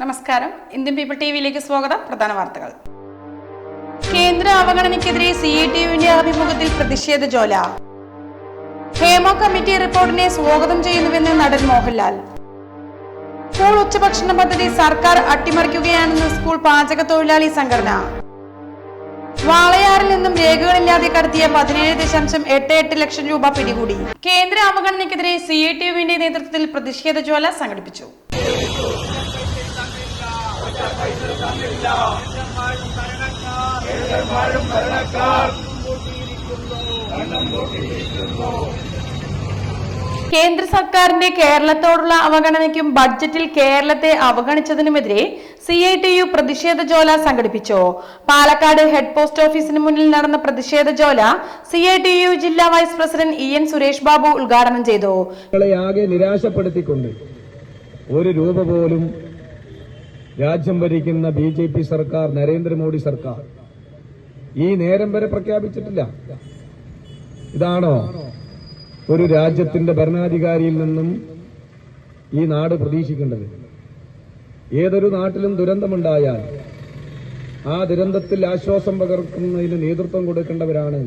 നമസ്കാരം. Indian people T വിയിലേക്ക് സ്വാഗതം. പ്രധാന വാർത്തകൾ. കേന്ദ്ര അവഗണനയ്ക്കെതിരെ സി ഐ ടി യുവിന്റെ ആഭിമുഖ്യത്തിൽ പ്രതിഷേധ ജോല ഹേമ കമ്മിറ്റി റിപ്പോർട്ടിനെ സ്വാഗതം ചെയ്യുന്നുവെന്ന് നടൻ മോഹൻലാൽ. സ്കൂൾ ഉച്ചഭക്ഷണ പദ്ധതി സർക്കാർ അട്ടിമറിക്കുകയാണെന്ന് സ്കൂൾ പാചക തൊഴിലാളി സംഘടന. വാളയാറിൽ നിന്നും രേഖകളില്ലാതെ കടത്തിയ പതിനേഴ് ദശാംശം എട്ട് എട്ട് ലക്ഷം രൂപ പിടികൂടി. കേന്ദ്ര അവഗണനയ്ക്കെതിരെ സി ഐ ടി യുവിന്റെ നേതൃത്വത്തിൽ പ്രതിഷേധ ജ്വാല സംഘടിപ്പിച്ചു. കേന്ദ്ര സർക്കാരിന്റെ കേരളത്തോടുള്ള അവഗണനയ്ക്കും ബഡ്ജറ്റിൽ കേരളത്തെ അവഗണിച്ചതിനുമെതിരെ സി ഐ ടി യു പ്രതിഷേധ ജോല സംഘടിപ്പിച്ചു. പാലക്കാട് ഹെഡ് പോസ്റ്റ് ഓഫീസിന് മുന്നിൽ നടന്ന പ്രതിഷേധ ജോല സി ഐ ടി യു ജില്ലാ vice president E N Suresh Babu ഉദ്ഘാടനം ചെയ്തു. ആകെ നിരാശപ്പെടുത്തിക്കൊണ്ട് ഒരു രൂപ പോലും രാജ്യം ഭരിക്കുന്ന ബി ജെ പി സർക്കാർ നരേന്ദ്രമോദി സർക്കാർ ഈ നേരം വരെ പ്രഖ്യാപിച്ചിട്ടില്ല. ഇതാണോ ഒരു രാജ്യത്തിന്റെ ഭരണാധികാരിയിൽ നിന്നും ഈ നാട് പ്രതീക്ഷിക്കേണ്ടത്? ഏതൊരു നാട്ടിലും ദുരന്തമുണ്ടായാൽ ആ ദുരന്തത്തിൽ ആശ്വാസം പകർക്കുന്നതിന് നേതൃത്വം കൊടുക്കേണ്ടവരാണ്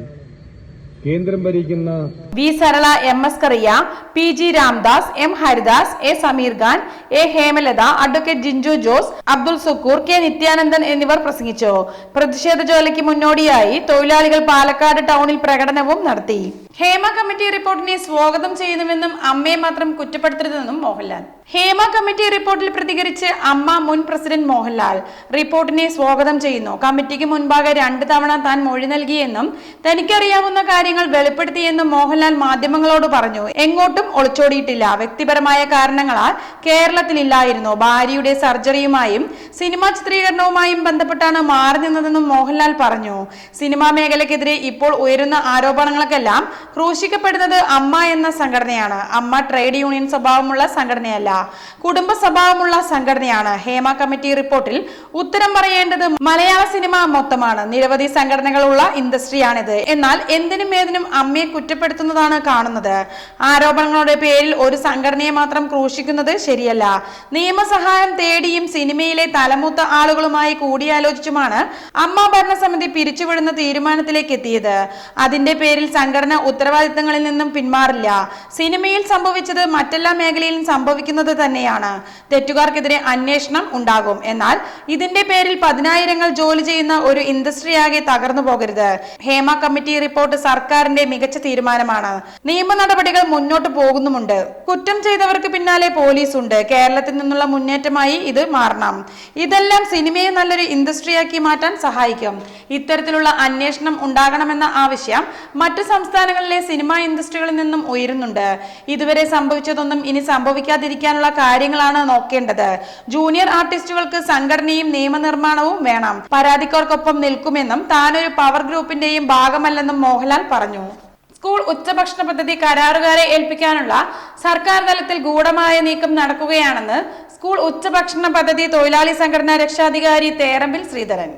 കേന്ദ്രം ഭരിക്കുന്ന V Sarala M S Kariya P G Ramdas M Haridas A Sameer Khan A Hemalatha advocate Jinchu Jose Abdul Sukkur K Nithyanandan എന്നിവർ പ്രസംഗിച്ചു. പ്രതിഷേധ ജോലിക്ക് മുന്നോടിയായി തൊഴിലാളികൾ പാലക്കാട് ടൗണിൽ പ്രകടനവും നടത്തി. ഹേമ കമ്മിറ്റി റിപ്പോർട്ടിനെ സ്വാഗതം ചെയ്യുന്നുവെന്നും അമ്മയെ മാത്രം കുറ്റപ്പെടുത്തരുതെന്നും മോഹൻലാൽ. ഹേമ കമ്മിറ്റി റിപ്പോർട്ടിൽ പ്രതികരിച്ച് അമ്മ മുൻ പ്രസിഡന്റ് മോഹൻലാൽ റിപ്പോർട്ടിനെ സ്വാഗതം ചെയ്യുന്നു. കമ്മിറ്റിക്ക് മുൻപാകെ രണ്ടു തവണ താൻ മൊഴി നൽകിയെന്നും തനിക്കറിയാവുന്ന കാര്യങ്ങൾ വെളിപ്പെടുത്തിയെന്നും മോഹൻലാൽ മാധ്യമങ്ങളോട് പറഞ്ഞു. എങ്ങോട്ടും ഒളിച്ചോടിയിട്ടില്ല. വ്യക്തിപരമായ കാരണങ്ങളാൽ കേരളത്തിലില്ലായിരുന്നു. ഭാര്യയുടെ സർജറിയുമായും സിനിമാ ചിത്രീകരണവുമായും ബന്ധപ്പെട്ടാണ് മാറി നിന്നതെന്നും മോഹൻലാൽ പറഞ്ഞു. സിനിമാ മേഖലയ്ക്കെതിരെ ഇപ്പോൾ ഉയരുന്ന ആരോപണങ്ങൾക്കെല്ലാം ക്രൂശിക്കപ്പെടുന്നത് അമ്മ എന്ന സംഘടനയാണ്. അമ്മ ട്രേഡ് യൂണിയൻ സ്വഭാവമുള്ള സംഘടനയല്ല. കുടുംബ സ്വഭാവമുള്ള സംഘടനയാണ്. ഹേമ കമ്മിറ്റി റിപ്പോർട്ടിൽ ഉത്തരം പറയേണ്ടത് മലയാള സിനിമ മൊത്തമാണ്. നിരവധി സംഘടനകളുള്ള ഇൻഡസ്ട്രിയാണിത്. എന്നാൽ എന്തിനും ഏതിനും അമ്മയെ കുറ്റപ്പെടുത്തുന്നതാണ് കാണുന്നത്. ആരോപണങ്ങളുടെ പേരിൽ ഒരു സംഘടനയെ മാത്രം ക്രൂശിക്കുന്നത് ശരിയല്ല. നിയമസഹായം തേടിയും സിനിമയിലെ തലമൂത്ത ആളുകളുമായി കൂടിയാലോചിച്ചുമാണ് അമ്മ ഭരണസമിതി പിരിച്ചുവിടുന്ന തീരുമാനത്തിലേക്ക് എത്തിയത് അതിന്റെ പേരിൽ സംഘടന ഉത്തരവാദിത്തങ്ങളിൽ നിന്നും പിന്മാറില്ല. സിനിമയിൽ സംഭവിച്ചത് മറ്റെല്ലാ മേഖലയിലും സംഭവിക്കുന്നത് തന്നെയാണ്. തെറ്റുകാർക്കെതിരെ അന്വേഷണം ഉണ്ടാകും. എന്നാൽ ഇതിന്റെ പേരിൽ പതിനായിരങ്ങൾ ജോലി ചെയ്യുന്ന ഒരു ഇൻഡസ്ട്രിയാകെ തകർന്നു പോകരുത്. ഹേമ കമ്മിറ്റി റിപ്പോർട്ട് സർക്കാരിന്റെ മികച്ച തീരുമാനമാണ്. നിയമ നടപടികൾ മുന്നോട്ട് പോകുന്നുമുണ്ട്. കുറ്റം ചെയ്തവർക്ക് പിന്നാലെ പോലീസ് ഉണ്ട് കേരളത്തിൽ നിന്നുള്ള മുന്നേറ്റമായി ഇത് മാറണം. ഇതെല്ലാം സിനിമയെ നല്ലൊരു ഇൻഡസ്ട്രിയാക്കി മാറ്റാൻ സഹായിക്കും. ഇത്തരത്തിലുള്ള അന്വേഷണം ഉണ്ടാകണമെന്ന ആവശ്യം മറ്റു സംസ്ഥാനങ്ങളിലെ സിനിമാ ഇൻഡസ്ട്രികളിൽ നിന്നും ഉയരുന്നുണ്ട്. ഇതുവരെ സംഭവിച്ചതൊന്നും ഇനി സംഭവിക്കാതിരിക്കാനുള്ള കാര്യങ്ങളാണ് നോക്കേണ്ടത്. ജൂനിയർ ആർട്ടിസ്റ്റുകൾക്ക് സംഘടനയും നിയമനിർമ്മാണവും വേണം. പരാതിക്കാർക്കൊപ്പം നിൽക്കുമെന്നും താനൊരു പവർ ഗ്രൂപ്പിന്റെയും ഭാഗമല്ലെന്നും മോഹൻലാൽ പറഞ്ഞു. സ്കൂൾ ഉച്ചഭക്ഷണ പദ്ധതി കരാറുകാരെ ഏൽപ്പിക്കാനുള്ള സർക്കാർ തലത്തിൽ ഗൂഢമായ നീക്കം നടക്കുകയാണെന്ന് സ്കൂൾ ഉച്ചഭക്ഷണ പദ്ധതി തൊഴിലാളി സംഘടനാ രക്ഷാധികാരി തേരമ്പിൽ ശ്രീധരൻ.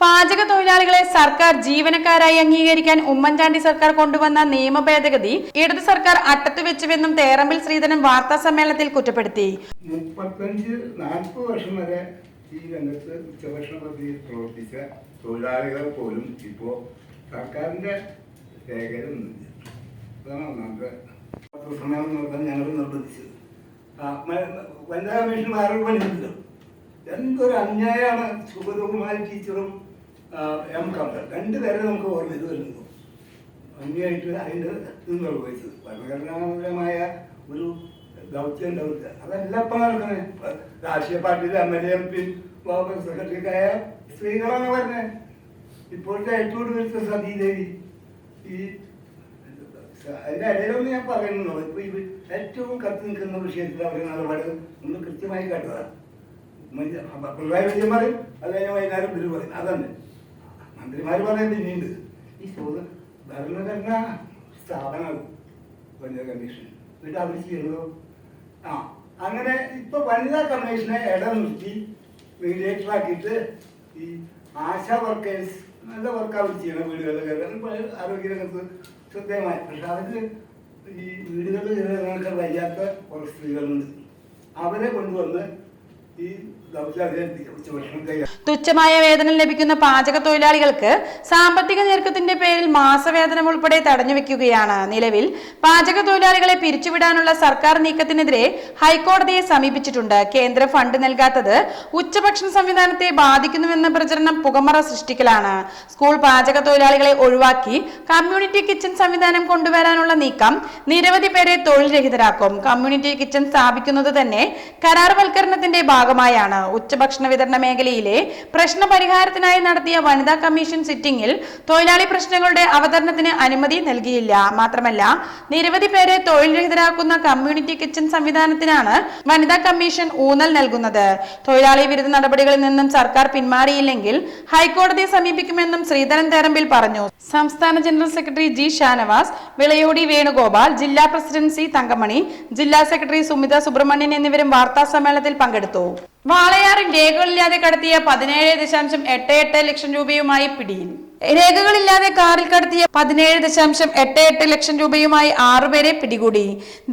പാചക തൊഴിലാളികളെ സർക്കാർ ജീവനക്കാരായി അംഗീകരിക്കാൻ ഉമ്മൻചാണ്ടി സർക്കാർ കൊണ്ടുവന്ന നിയമ ഭേദഗതി ഇടതു സർക്കാർ അട്ടത്തു വെച്ചുവെന്നും തേറമ്പിൽ ശ്രീധരൻ വാർത്താ സമ്മേളനത്തിൽ കുറ്റപ്പെടുത്തി. മുപ്പത്തഞ്ച് നാൽപ്പത് വർഷം വരെ ഈ രംഗത്ത് ഉച്ചഭക്ഷണ പദ്ധതിയിൽ പ്രവർത്തിച്ച തൊഴിലാളികൾ പോലും ഇപ്പോൾ സർക്കാരിന്റെ ശേഖരമൊന്നുമില്ല അതാണ് ഒന്നാമത്തെ പത്രസമ്മേളനം നടത്താൻ ഞങ്ങൾ നിർബന്ധിച്ചത്. വനിതാ കമ്മീഷൻ ആരോട് പണിയുന്നില്ല എന്തൊരു അന്യായമാണ് സുഗതകുമാരി ടീച്ചറും എം കപ്പൽ രണ്ട് പേരെ നമുക്ക് ഓർമ്മ ഇത് വരുന്നു. ഭംഗിയായിട്ട് അതിന്റെ നിങ്ങൾ പോയത് ഭരണഘടനാപരമായ ഒരു ദൗത്യം ഉണ്ടാവില്ല അതല്ല ഇപ്പം നടക്കുന്നത് രാഷ്ട്രീയ പാർട്ടിയിലെ M L A M P സെക്രട്ടറിക്കായ സ്ത്രീകളാണ് പറഞ്ഞത് ഇപ്പോഴത്തെ ഏറ്റവും കൂടുതൽ സതീദേവി ഈ അതിന്റെ ഇടയിലൊന്നും ഞാൻ പറയുന്നുള്ളൂ ഇപ്പോൾ ഇത് ഏറ്റവും കത്തി നിൽക്കുന്ന വിഷയത്തിൽ അവർ നിലപാട് നമ്മൾ കൃത്യമായി കേട്ടതാണ്. പിള്ളേർ വിജയം പറയും അത് കഴിഞ്ഞ് വൈകുന്നേരം ഗുരു പറയും. അതന്നെ. മന്ത്രിമാർ പറയുന്നത് പിന്നെയുണ്ട് ഈ ചോദ്യം ഭരണഘടനാ സ്ഥാപനമാണ് വനിതാ കമ്മീഷൻ. എന്നിട്ട് അവർ ചെയ്യുന്നതോ ആ അങ്ങനെ ഇപ്പൊ വനിതാ കമ്മീഷനെ ഇട നിർത്തി മീഡിയേറ്ററാക്കിയിട്ട് ഈ ആശാ വർക്കേഴ്സ് നല്ല വർക്ക് അവർ ചെയ്യണം വീടുകളിൽ കയറാൻ ആരോഗ്യരംഗത്ത് ശ്രദ്ധേയമായി. പക്ഷെ അവർക്ക് ഈ വീടുകളിൽ കയറാനൊക്കെ വയ്യാത്ത കുറച്ച് സ്ത്രീകളുണ്ട്. അവരെ കൊണ്ടുവന്ന് തുച്ഛമായ വേതനം ലഭിക്കുന്ന പാചക തൊഴിലാളികൾക്ക് സാമ്പത്തിക ഞെരുക്കത്തിന്റെ പേരിൽ മാസവേതനം ഉൾപ്പെടെ തടഞ്ഞു വെക്കുകയാണ്. നിലവിൽ പാചക തൊഴിലാളികളെ പിരിച്ചുവിടാനുള്ള സർക്കാർ നീക്കത്തിനെതിരെ ഹൈക്കോടതിയെ സമീപിച്ചിട്ടുണ്ട്. കേന്ദ്ര ഫണ്ട് നൽകാത്തത് ഉച്ചഭക്ഷണ സംവിധാനത്തെ ബാധിക്കുന്നുവെന്ന പ്രചരണം പുകമറ സൃഷ്ടിക്കലാണ്. സ്കൂൾ പാചക തൊഴിലാളികളെ ഒഴിവാക്കി കമ്മ്യൂണിറ്റി കിച്ചൺ സംവിധാനം കൊണ്ടുവരാനുള്ള നീക്കം നിരവധി പേരെ തൊഴിൽ രഹിതരാക്കും. കമ്മ്യൂണിറ്റി കിച്ചൺ സ്ഥാപിക്കുന്നത് തന്നെ കരാർവൽക്കരണത്തിന്റെ ഭാഗമായാണ് ഉച്ചഭക്ഷണ വിതരണ മേഖലയിലെ പ്രശ്ന പരിഹാരത്തിനായി നടത്തിയ വനിതാ കമ്മീഷൻ സിറ്റിംഗിൽ തൊഴിലാളി പ്രശ്നങ്ങളുടെ അവതരണത്തിന് അനുമതി നൽകിയില്ല. മാത്രമല്ല നിരവധി പേരെ തൊഴിൽ രഹിതരാക്കുന്ന കമ്മ്യൂണിറ്റി കിച്ചൺ സംവിധാനത്തിനാണ് വനിതാ കമ്മീഷൻ ഊന്നൽ നൽകുന്നത്. തൊഴിലാളി വിരുദ്ധ നടപടികളിൽ നിന്നും സർക്കാർ പിന്മാറിയില്ലെങ്കിൽ ഹൈക്കോടതിയെ സമീപിക്കുമെന്നും ശ്രീധരൻ തേരമ്പിൽ പറഞ്ഞു. സംസ്ഥാന general secretary G Shanavas Vilayodi Venugopal ജില്ലാ പ്രസിഡന്റ് സി തങ്കമണി ജില്ലാ സെക്രട്ടറി സുമിത സുബ്രഹ്മണ്യൻ എന്നിവരും വാർത്താ സമ്മേളനത്തിൽ പങ്കെടുത്തു. വാളയാറിൽ രേഖകളില്ലാതെ കടത്തിയ പതിനേഴ് ദശാംശം എട്ട് എട്ട് ലക്ഷം രൂപയുമായി പിടിയിൽ രേഖകളില്ലാതെ കാറിൽ കടത്തിയ പതിനേഴ് ദശാംശം എട്ട് എട്ട് ലക്ഷം രൂപയുമായി ആറുപേരെ പിടികൂടി.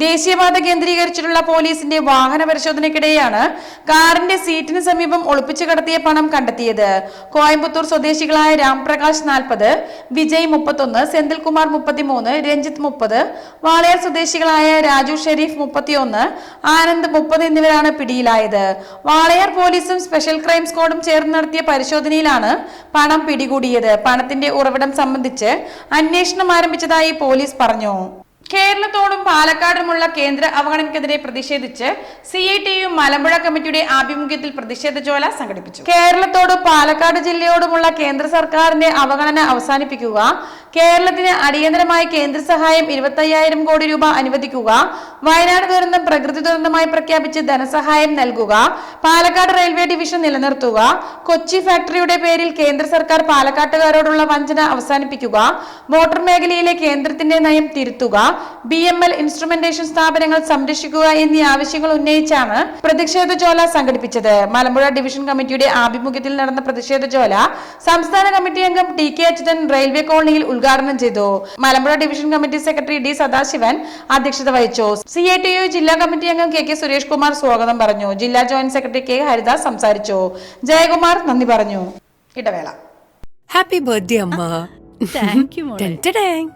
ദേശീയപാത കേന്ദ്രീകരിച്ചിട്ടുള്ള പോലീസിന്റെ വാഹന പരിശോധനയ്ക്കിടെയാണ് കാറിന്റെ സീറ്റിന് സമീപം ഒളിപ്പിച്ചു കടത്തിയ പണം കണ്ടെത്തിയത്. കോയമ്പത്തൂർ സ്വദേശികളായ രാംപ്രകാശ് നാൽപ്പത് വിജയ് മുപ്പത്തൊന്ന് സെന്തിൽകുമാർ മുപ്പത്തിമൂന്ന് രഞ്ജിത്ത് മുപ്പത് വാളയാർ സ്വദേശികളായ രാജു ഷെരീഫ് മുപ്പത്തിയൊന്ന് ആനന്ദ് മുപ്പത് എന്നിവരാണ് പിടിയിലായത്. വാളയാർ പോലീസും സ്പെഷ്യൽ ക്രൈം സ്ക്വാഡും ചേർന്ന് നടത്തിയ പരിശോധനയിലാണ് പണം പിടികൂടിയത്. പണത്തിന്റെ ഉറവിടം സംബന്ധിച്ച് അന്വേഷണം ആരംഭിച്ചതായി പോലീസ് പറഞ്ഞു. കേരളത്തോടും പാലക്കാടുമുള്ള കേന്ദ്ര അവഗണനയ്ക്കെതിരെ പ്രതിഷേധിച്ച് C I T U Malampuzha കമ്മിറ്റിയുടെ ആഭിമുഖ്യത്തിൽ പ്രതിഷേധ ജ്വാല സംഘടിപ്പിച്ചു. കേരളത്തോടും പാലക്കാട് ജില്ലയോടുമുള്ള കേന്ദ്ര സർക്കാരിന്റെ അവഗണന അവസാനിപ്പിക്കുക കേരളത്തിന് അടിയന്തരമായി കേന്ദ്ര സഹായം ഇരുപത്തയ്യായിരം കോടി രൂപ അനുവദിക്കുക വയനാട് ദുരന്തം പ്രകൃതി ദുരന്തമായി പ്രഖ്യാപിച്ച് ധനസഹായം നൽകുക പാലക്കാട് റെയിൽവേ ഡിവിഷൻ നിലനിർത്തുക കൊച്ചി ഫാക്ടറിയുടെ പേരിൽ കേന്ദ്ര സർക്കാർ പാലക്കാട്ടുകാരോടുള്ള വഞ്ചന അവസാനിപ്പിക്കുക മോട്ടോർ മേഖലയിലെ കേന്ദ്രത്തിന്റെ നയം തിരുത്തുക ബി എം എൽ ഇൻസ്ട്രുമെന്റേഷൻ സ്ഥാപനങ്ങൾ സംരക്ഷിക്കുക എന്നീ ആവശ്യങ്ങൾ ഉന്നയിച്ചാണ് പ്രതിഷേധ ജോല സംഘടിപ്പിച്ചത്. മലമ്പുഴ ഡിവിഷൻ കമ്മിറ്റിയുടെ ആഭിമുഖ്യത്തിൽ നടന്ന പ്രതിഷേധ ജോല സംസ്ഥാന കമ്മിറ്റി അംഗം ടി കെ അച്യുതൻ റെയിൽവേ കോളനിയിൽ ഉദ്ഘാടനം ചെയ്തു. Malampuzha division committee secretary D Sadasivan അധ്യക്ഷത വഹിച്ചു. സി ഐ ടി യു ജില്ലാ കമ്മിറ്റി അംഗം കെ കെ സുരേഷ് കുമാർ സ്വാഗതം പറഞ്ഞു. ജില്ലാ ജോയിന്റ് സെക്രട്ടറി കെ ഹരിദാസ് സംസാരിച്ചു. ജയകുമാർ നന്ദി പറഞ്ഞു. ഇടവേള. ഹാപ്പി ബർത്ത്ഡേ അമ്മ. Thank you.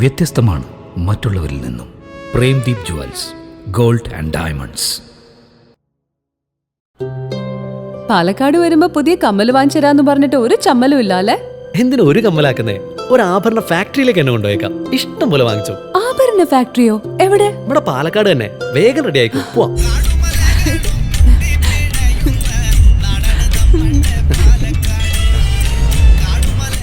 വ്യത്യസ്തമാണ് മറ്റുള്ളവരിൽ നിന്നും. Premdeep jewels gold and diamonds. Palakkad വരുമ്പോ പുതിയ കമ്മൽ വാങ്ങിച്ചു പറഞ്ഞിട്ട് ഒരു ചമ്മലും ഇല്ല അല്ലേ എന്തിനാ ഒരു കമ്മലാക്കുന്നേ? ഒരു ആഭരണ ഫാക്ടറിയിലേക്ക് എന്നെ കൊണ്ടുപോയേക്കാം. ഇഷ്ടം പോലെ വാങ്ങിച്ചു. ആഭരണ ഫാക്ടറിയോ? എവിടെ? ഇവിടെ പാലക്കാട് തന്നെ. വേഗം റെഡി ആയിക്കോ. പോവാം.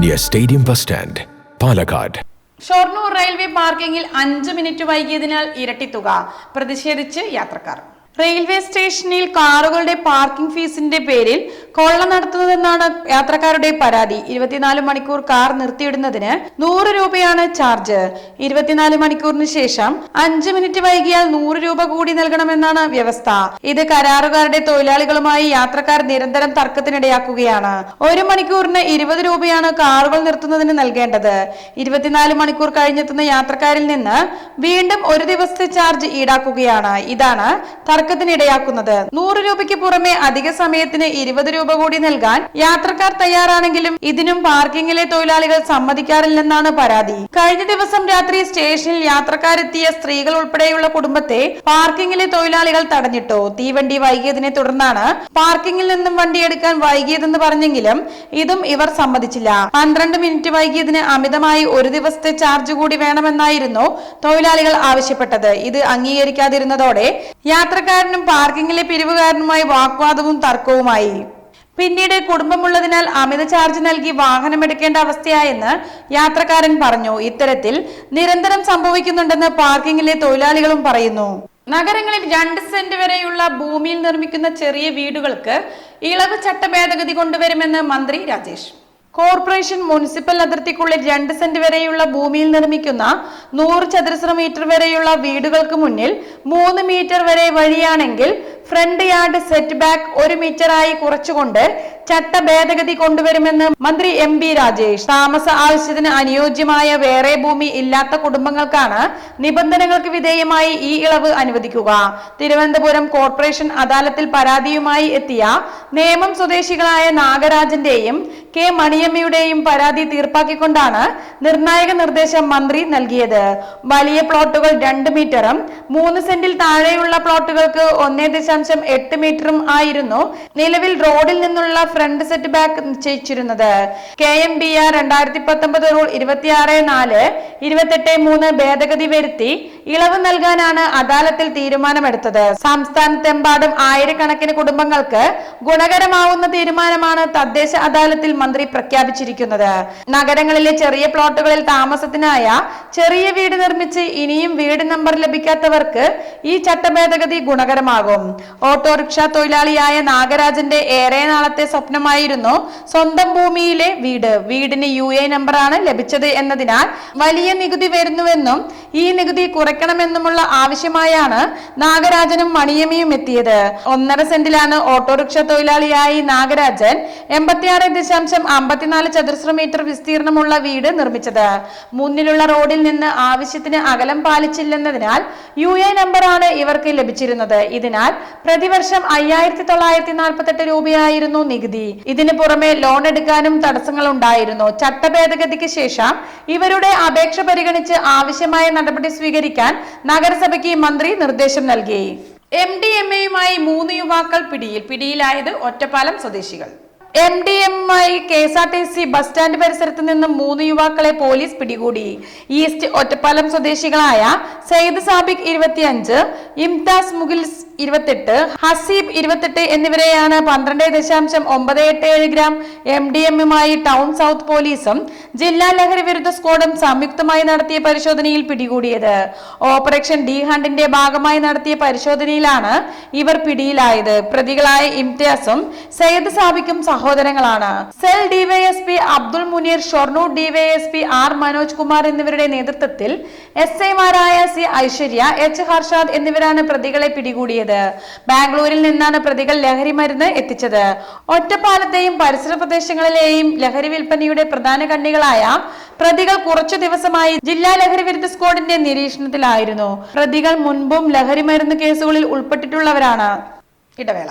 near Stadium Bus Stand, Palakkad Shoranur railway പാർക്കിംഗിൽ അഞ്ചു മിനിറ്റ് വൈകിയതിനാൽ ഇരട്ടി തുക പ്രതിഷേധിച്ച് യാത്രക്കാർ. റെയിൽവേ സ്റ്റേഷനിൽ കാറുകളുടെ പാർക്കിംഗ് ഫീസിന്റെ പേരിൽ കൊള്ള നടത്തുന്നതെന്നാണ് യാത്രക്കാരുടെ പരാതി. ഇരുപത്തിനാല് മണിക്കൂർ കാർ നിർത്തിയിടുന്നതിന് നൂറ് രൂപയാണ് ചാർജ്. ഇരുപത്തിനാല് മണിക്കൂറിന് ശേഷം അഞ്ച് മിനിറ്റ് വൈകിയാൽ നൂറ് രൂപ കൂടി നൽകണമെന്നാണ് വ്യവസ്ഥ. ഇത് കരാറുകാരുടെ തൊഴിലാളികളുമായി യാത്രക്കാർ നിരന്തരം തർക്കത്തിനിടയാക്കുകയാണ്. ഒരു മണിക്കൂറിന് ഇരുപത് രൂപയാണ് കാറുകൾ നിർത്തുന്നതിന് നൽകേണ്ടത്. ഇരുപത്തിനാല് മണിക്കൂർ കഴിഞ്ഞെത്തുന്ന യാത്രക്കാരിൽ നിന്ന് വീണ്ടും ഒരു ദിവസത്തെ ചാർജ് ഈടാക്കുകയാണ്. ഇതാണ് തർക്കത്തിനിടയാക്കുന്നത് നൂറ് രൂപയ്ക്ക് പുറമെ അധിക സമയത്തിന് ഇരുപത് രൂപ കൂടി നൽകാൻ യാത്രക്കാർ തയ്യാറാണെങ്കിലും ഇതിനും പാർക്കിംഗിലെ തൊഴിലാളികൾ സമ്മതിക്കാറില്ലെന്നാണ് പരാതി. കഴിഞ്ഞ ദിവസം രാത്രി സ്റ്റേഷനിൽ യാത്രക്കാരെത്തിയ സ്ത്രീകൾ ഉൾപ്പെടെയുള്ള കുടുംബത്തെ പാർക്കിംഗിലെ തൊഴിലാളികൾ തടഞ്ഞിട്ടു. തീവണ്ടി വൈകിയതിനെ തുടർന്നാണ് പാർക്കിംഗിൽ നിന്നും വണ്ടി എടുക്കാൻ വൈകിയതെന്ന് പറഞ്ഞെങ്കിലും ഇതും ഇവർ സമ്മതിച്ചില്ല. പന്ത്രണ്ട് മിനിറ്റ് വൈകിയതിന് അമിതമായി ഒരു ദിവസത്തെ ചാർജ് കൂടി വേണമെന്നായിരുന്നു തൊഴിലാളികൾ ആവശ്യപ്പെട്ടത്. ഇത് അംഗീകരിക്കാതിരുന്നതോടെ യാത്രക്കാരനും പാർക്കിംഗിലെ പിരിവുകാരനുമായി വാഗ്വാദവും തർക്കവുമായി. പിന്നീട് കുടുംബമുള്ളതിനാൽ അമിത ചാർജ് നൽകി വാഹനമെടുക്കേണ്ട അവസ്ഥയായെന്ന് യാത്രക്കാരൻ പറഞ്ഞു. ഇത്തരത്തിൽ നിരന്തരം സംഭവിക്കുന്നുണ്ടെന്ന് പാർക്കിംഗിലെ തൊഴിലാളികളും പറയുന്നു. നഗരങ്ങളിൽ രണ്ട് സെന്റ് വരെയുള്ള ഭൂമിയിൽ നിർമ്മിക്കുന്ന ചെറിയ വീടുകൾക്ക് ഇളവ് ചട്ട ഭേദഗതി കൊണ്ടുവരുമെന്ന് മന്ത്രി രാജേഷ്. കോർപ്പറേഷൻ മുനിസിപ്പൽ അതിർത്തിക്കുള്ളിൽ രണ്ട് സെന്റ് വരെയുള്ള ഭൂമിയിൽ നിർമ്മിക്കുന്ന നൂറ് ചതുരശ്ര മീറ്റർ വരെയുള്ള വീടുകൾക്ക് മുന്നിൽ മൂന്ന് മീറ്റർ വരെ വഴിയാണെങ്കിൽ ഫ്രണ്ട് യാർഡ് സെറ്റ് ബാക്ക് ഒരു മീറ്ററായി കുറച്ചുകൊണ്ട് ചട്ട ഭേദഗതി കൊണ്ടുവരുമെന്ന് മന്ത്രി എം ബി രാജേഷ്. താമസ ആവശ്യത്തിന് അനുയോജ്യമായ വേറെ ഭൂമി ഇല്ലാത്ത കുടുംബങ്ങൾക്കാണ് നിബന്ധനകൾക്ക് വിധേയമായി ഈ ഇളവ് അനുവദിക്കുക. തിരുവനന്തപുരം കോർപ്പറേഷൻ അദാലത്തിൽ പരാതിയുമായി എത്തിയ നേമം സ്വദേശികളായ നാഗരാജന്റെയും കെ മണിയമ്മയുടെയും പരാതി തീർപ്പാക്കിക്കൊണ്ടാണ് നിർണായക നിർദ്ദേശം മന്ത്രി നൽകിയത്. വലിയ പ്ലോട്ടുകൾ രണ്ട് മീറ്ററും മൂന്ന് സെന്റിൽ താഴെയുള്ള പ്ലോട്ടുകൾക്ക് ഒന്നേ ദശാംശം എട്ട് മീറ്ററും ആയിരുന്നു നിലവിൽ റോഡിൽ നിന്നുള്ള ഫ്രണ്ട് സെറ്റ് ബാക്ക് നിശ്ചയിച്ചിരുന്നത് കെ എം ബി ആർ രണ്ടായിരത്തി പത്തൊമ്പത് റൂൾ ഇരുപത്തിയാറ് നാല് ഇരുപത്തെട്ട് മൂന്ന് ഭേദഗതി വരുത്തി ഇളവ് നൽകാനാണ് അദാലത്തിൽ തീരുമാനമെടുത്തത്. സംസ്ഥാനത്തെമ്പാടും ആയിരക്കണക്കിന് കുടുംബങ്ങൾക്ക് ഗുണകരമാവുന്ന തീരുമാനമാണ് തദ്ദേശ അദാലത്തിൽ മന്ത്രി പ്രഖ്യാപിച്ചിരിക്കുന്നത്. നഗരങ്ങളിലെ ചെറിയ പ്ലോട്ടുകളിൽ താമസത്തിനായ ചെറിയ വീട് നിർമ്മിച്ച് ഇനിയും വീട് നമ്പർ ലഭിക്കാത്തവർക്ക് ഈ ചട്ടഭേദഗതി ഗുണകരമാകും. ഓട്ടോറിക്ഷ തൊഴിലാളിയായ നാഗരാജന്റെ ഏറെ നാളത്തെ സ്വപ്നമായിരുന്നു സ്വന്തം ഭൂമിയിലെ വീട്. വീടിന് യു എ നമ്പറാണ് ലഭിച്ചത് എന്നതിനാൽ വലിയ നികുതി വരുന്നുവെന്നും ഈ നികുതി കുറയ്ക്കണമെന്നുമുള്ള ആവശ്യമായാണ് നാഗരാജനും മണിയമ്മയും എത്തിയത്. ഒന്നര സെന്റിലാണ് ഓട്ടോറിക്ഷ തൊഴിലാളിയായി നാഗരാജൻ എൺപത്തിയാറ് ദശാംശം അമ്പത്തിനാല് ചതുരശ്ര മീറ്റർ വിസ്തീർണമുള്ള വീട് നിർമ്മിച്ചത്. മുന്നിലുള്ള റോഡിൽ നിന്ന് ആവശ്യത്തിന് അകലം പാലിച്ചില്ലെന്നതിനാൽ യു എ നമ്പറാണ് ഇവർക്ക് ലഭിച്ചിരുന്നത്. ഇതിനാൽ പ്രതിവർഷം അയ്യായിരത്തി തൊള്ളായിരത്തി നാൽപ്പത്തെട്ട് രൂപയായിരുന്നു നികുതി. ഇതിന് പുറമെ ലോൺ എടുക്കാനും തടസ്സങ്ങൾ ഉണ്ടായിരുന്നു. ചട്ടഭേദഗതിക്ക് ശേഷം ഇവരുടെ അപേക്ഷ പരിഗണിച്ച് ആവശ്യമായ നടപടി സ്വീകരിക്കാൻ നഗരസഭയ്ക്ക് മന്ത്രി നിർദ്ദേശം നൽകി. എം ഡി എം എയുമായി മൂന്ന് യുവാക്കൾ പിടിയിൽ. പിടിയിലായത് ഒറ്റപ്പാലം സ്വദേശികൾ. M D M I K S R T C bus stand പരിസരത്ത് നിന്ന് മൂന്ന് യുവാക്കളെ പോലീസ് പിടികൂടി. ഈസ്റ്റ് ഒറ്റപ്പാലം സ്വദേശികളായ സെയ്ദ് സാബിക് ഇരുപത്തിയഞ്ച് ഇംതാസ് മുഗിൽസ് ഇരുപത്തെട്ട് ഹസീബ് ഇരുപത്തെട്ട് എന്നിവരെയാണ് പന്ത്രണ്ട് ദശാംശം ഒമ്പത് എട്ട് ഏഴ് ഗ്രാം എം ഡി എമ്മുമായി ടൗൺ സൗത്ത് പോലീസും ജില്ലാ ലഹരി വിരുദ്ധ സ്ക്വാഡും സംയുക്തമായി നടത്തിയ പരിശോധനയിൽ പിടികൂടിയത്. ഓപ്പറേഷൻ ഡി ഹണ്ടിന്റെ ഭാഗമായി നടത്തിയ പരിശോധനയിലാണ് ഇവർ പിടിയിലായത്. പ്രതികളായ ഇംതിയാസും സയ്യദ് സാബിക്കും സഹോദരങ്ങളാണ്. Cell DYSP Abdul Muneer Shoranur DYSP R Manoj Kumar എന്നിവരുടെ നേതൃത്വത്തിൽ എസ് ഐമാരായ സി ഐശ്വര്യ എച്ച് ഹർഷാദ് എന്നിവരാണ് പ്രതികളെ പിടികൂടിയത്. ബാംഗ്ലൂരിൽ നിന്നാണ് പ്രതികൾ ലഹരി മരുന്ന് എത്തിച്ചത്. ഒറ്റപ്പാലത്തെയും പരിസര പ്രദേശങ്ങളിലെയും ലഹരി വിൽപ്പനയുടെ പ്രധാന കണ്ണികളായ പ്രതികൾ കുറച്ചു ദിവസമായി ജില്ലാ ലഹരി വിരുദ്ധ സ്ക്വാഡിന്റെ നിരീക്ഷണത്തിലായിരുന്നു. പ്രതികൾ മുൻപും ലഹരി മരുന്ന് കേസുകളിൽ ഉൾപ്പെട്ടിട്ടുള്ളവരാണ്. ഇടവേള.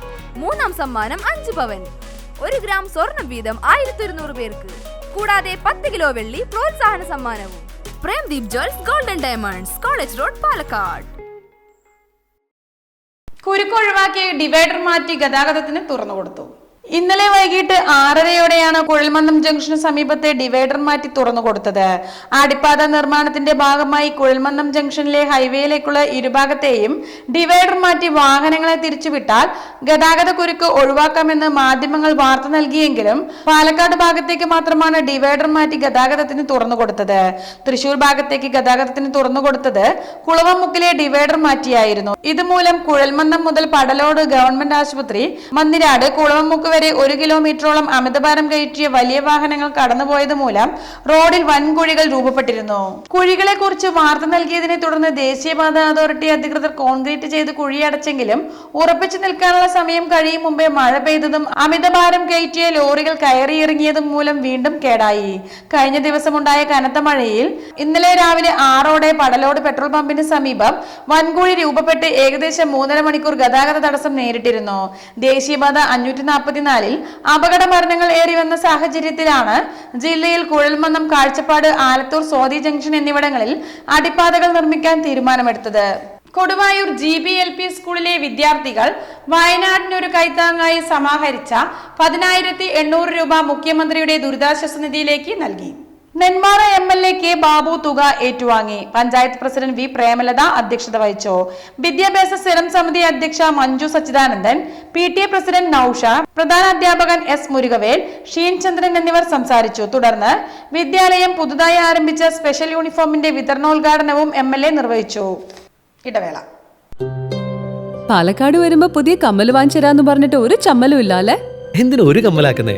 മൂന്നാം സമ്മാനം അഞ്ച് പവൻ. ഒരു ഗ്രാം സ്വർണം വീതം ആയിരത്തി ഒരുന്നൂറ് പേർക്ക്. കൂടാതെ പത്ത് കിലോ വെള്ളി പ്രോത്സാഹന സമ്മാനവും. Premdeep jewels golden diamonds college road Palakkad. കുരുക്കൊഴിവാക്കി divider മാറ്റി ഗതാഗതത്തിന് തുറന്നു കൊടുത്തു. ഇന്നലെ വൈകിട്ട് ആറരയോടെയാണ് കുഴൽമന്ദം ജംഗ്ഷന് സമീപത്തെ ഡിവൈഡർ മാറ്റി തുറന്നു കൊടുത്തത്. അടിപ്പാത നിർമ്മാണത്തിന്റെ ഭാഗമായി കുഴൽമന്ദം ജംഗ്ഷനിലെ ഹൈവേയിലേക്കുള്ള ഇരുഭാഗത്തെയും ഡിവൈഡർ മാറ്റി വാഹനങ്ങളെ തിരിച്ചുവിട്ടാൽ ഗതാഗത കുരുക്ക് ഒഴിവാക്കാമെന്ന് മാധ്യമങ്ങൾ വാർത്ത നൽകിയെങ്കിലും പാലക്കാട് ഭാഗത്തേക്ക് മാത്രമാണ് ഡിവൈഡർ മാറ്റി ഗതാഗതത്തിന് തുറന്നു കൊടുത്തത്. തൃശൂർ ഭാഗത്തേക്ക് ഗതാഗതത്തിന് തുറന്നു കൊടുത്തത് കുളവമുക്കിലെ ഡിവൈഡർ മാറ്റിയായിരുന്നു. ഇതുമൂലം കുഴൽമന്ദം മുതൽ പടലോട് ഗവൺമെന്റ് ആശുപത്രി മന്ദിരാട് കുളവമുക്ക് വരെ ഒരു കിലോമീറ്ററോളം അമിതഭാരം കയറ്റിയ വലിയ വാഹനങ്ങൾ കടന്നുപോയത് മൂലം റോഡിൽ വൻകുഴികൾ രൂപപ്പെട്ടിരുന്നു. കുഴികളെ കുറിച്ച് വാർത്ത നൽകിയതിനെ തുടർന്ന് ദേശീയപാത അതോറിറ്റി അധികൃതർ കോൺക്രീറ്റ് ചെയ്ത് കുഴി അടച്ചെങ്കിലും ഉറപ്പിച്ചു നിൽക്കാനുള്ള സമയം കഴിയും മുമ്പേ മഴ പെയ്തതും അമിതഭാരം കയറ്റിയ ലോറികൾ കയറിയിറങ്ങിയതും മൂലം വീണ്ടും കേടായി. കഴിഞ്ഞ ദിവസമുണ്ടായ കനത്ത മഴയിൽ ഇന്നലെ രാവിലെ ആറോടെ പടലോട് പെട്രോൾ പമ്പിന് സമീപം വൻകുഴി രൂപപ്പെട്ട് ഏകദേശം മൂന്നര മണിക്കൂർ ഗതാഗത തടസ്സം നേരിട്ടിരുന്നു. ദേശീയപാത അഞ്ഞൂറ്റി നാൽപ്പത്തിനാലിൽ അപകട മരണങ്ങൾ ഏറി വന്ന സാഹചര്യത്തിലാണ് ജില്ലയിൽ കുഴൽമന്നം കാഴ്ചപ്പാട് ആലത്തൂർ സ്വാതി ജംഗ്ഷൻ എന്നിവിടങ്ങളിൽ അടിപ്പാതകൾ നിർമ്മിക്കാൻ തീരുമാനമെടുത്തത്. Koduvayur G B L P സ്കൂളിലെ വിദ്യാർത്ഥികൾ വയനാടിനൊരു കൈത്താങ്ങായി സമാഹരിച്ച പതിനായിരത്തി എണ്ണൂറ് രൂപ മുഖ്യമന്ത്രിയുടെ ദുരിതാശ്വാസ നിധിയിലേക്ക് നൽകി. Nenmara M L A K Babu തുക ഏറ്റുവാങ്ങി. പഞ്ചായത്ത് പ്രസിഡന്റ് വി പ്രേമലത അധ്യക്ഷത വഹിച്ചു. വിദ്യാഭ്യാസ സ്ഥിരം സമിതി അധ്യക്ഷ Manju Sachidanandan P T A president Nousha പ്രധാന അധ്യാപകൻ എസ് മുരുകവേൽ ഷീൻചന്ദ്രൻ എന്നിവർ സംസാരിച്ചു. തുടർന്ന് വിദ്യാലയം പുതുതായി ആരംഭിച്ച സ്പെഷ്യൽ യൂണിഫോമിന്റെ വിതരണോദ്ഘാടനവും എം എൽ എ നിർവഹിച്ചു. ഇടവേള. പാലക്കാട് വരുമ്പോ പുതിയ കമ്മൽ വാങ്ങിച്ചു പറഞ്ഞിട്ട് ഒരു ചമ്മലും ഇല്ല അല്ലേ എന്തിനു ഒരു കമ്മലാക്കുന്നേ?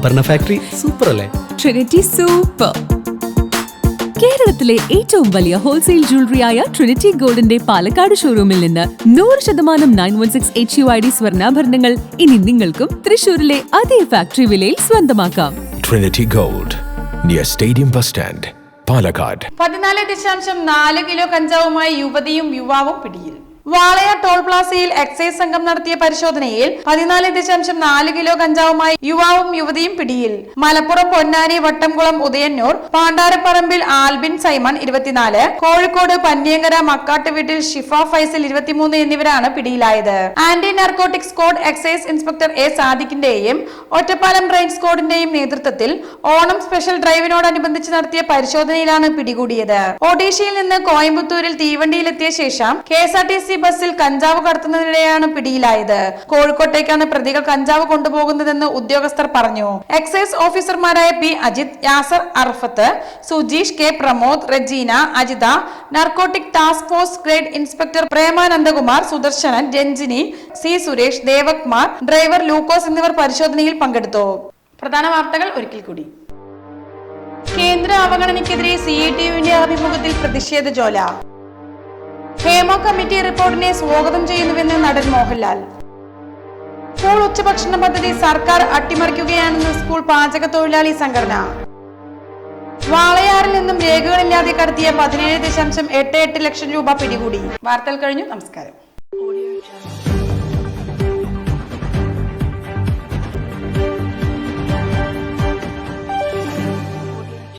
ആഭരണ ഫാക്ടറി സൂപ്പർ അല്ലേ? ട്രിനിറ്റി സൂപ്പർ കേരളത്തിലെ ഏറ്റവും വലിയ ഹോൾസെയിൽ ജ്വല്ലറിയായ ട്രിനിറ്റി ഗോൾഡിന്റെ പാലക്കാട് ഷോറൂമിൽ നിന്ന് നൂറ് ശതമാനം nine one six H U I D സ്വർണാഭരണങ്ങൾ ഇനി നിങ്ങൾക്കും തൃശൂരിലെ അതേ ഫാക്ടറി വിലയിൽ സ്വന്തമാക്കാം. Trinity gold near stadium bus stand Palakkad പതിനാല് ദശാംശം നാല് കിലോ കഞ്ചാവുമായി യുവതിയും യുവാവും പിടിയിൽ. വാളയാർ ടോൾ പ്ലാസയിൽ എക്സൈസ് സംഘം നടത്തിയ പരിശോധനയിൽ പതിനാല് ദശാംശം നാല് കിലോ കഞ്ചാവുമായി യുവാവും യുവതിയും പിടിയിൽ. മലപ്പുറം പൊന്നാനി വട്ടംകുളം ഉദയന്നൂർ പാണ്ടാരപ്പറമ്പിൽ ആൽബിൻ സൈമൺ ഇരുപത്തിനാല് കോഴിക്കോട് പന്നിയങ്കര മക്കാട്ട് വീട്ടിൽ ഷിഫ ഫൈസൽ ഇരുപത്തിമൂന്ന് എന്നിവരാണ് പിടിയിലായത്. Anti narcotic squad excise inspector A സാദിഖിന്റെയും Ottapalam range സ്ക്വാഡിന്റെയും നേതൃത്വത്തിൽ ഓണം സ്പെഷ്യൽ ഡ്രൈവിനോടനുബന്ധിച്ച് നടത്തിയ പരിശോധനയിലാണ് പിടികൂടിയത്. ഒഡീഷയിൽ നിന്ന് കോയമ്പത്തൂരിൽ തീവണ്ടിയിലെത്തിയ ശേഷം K S R T C ബസ്സിൽ കഞ്ചാവ് കടത്തുന്നതിനിടെയാണ് പിടിയിലായത്. കോഴിക്കോട്ടേക്കാണ് പ്രതികൾ കഞ്ചാവ് കൊണ്ടുപോകുന്നതെന്ന് ഉദ്യോഗസ്ഥർ പറഞ്ഞു. എക്സൈസ് ഓഫീസർമാരായ P Ajith Yasar Arafath Sujeesh K Pramod Rajeena Ajitha narcotic task force grade inspector Premanandakumar Sudarsanan Ranjini C Suresh Devakumar driver Lukose എന്നിവർ പരിശോധനയിൽ പങ്കെടുത്തു. പ്രധാന വാർത്തകൾ ഒരിക്കൽ കൂടി. കേന്ദ്ര അവഗണനയ്ക്കെതിരെ സി ഐ ടി യുവിന്റെ ആഭിമുഖ്യത്തിൽ പ്രതിഷേധ ജ്വാല. ഹേമ കമ്മിറ്റി റിപ്പോർട്ടിനെ സ്വാഗതം ചെയ്യുന്നുവെന്ന് നടൻ മോഹൻലാൽ. സ്കൂൾ ഉച്ചഭക്ഷണ പദ്ധതി സർക്കാർ അട്ടിമറിക്കുകയാണെന്ന് സ്കൂൾ പാചക തൊഴിലാളി സംഘടന. വാളയാറിൽ നിന്നും രേഖകളില്ലാതെ കടത്തിയ പതിനേഴ് ദശാംശം എട്ട് എട്ട് ലക്ഷം രൂപ പിടികൂടി. വാർത്തകൾ കഴിഞ്ഞു. നമസ്കാരം.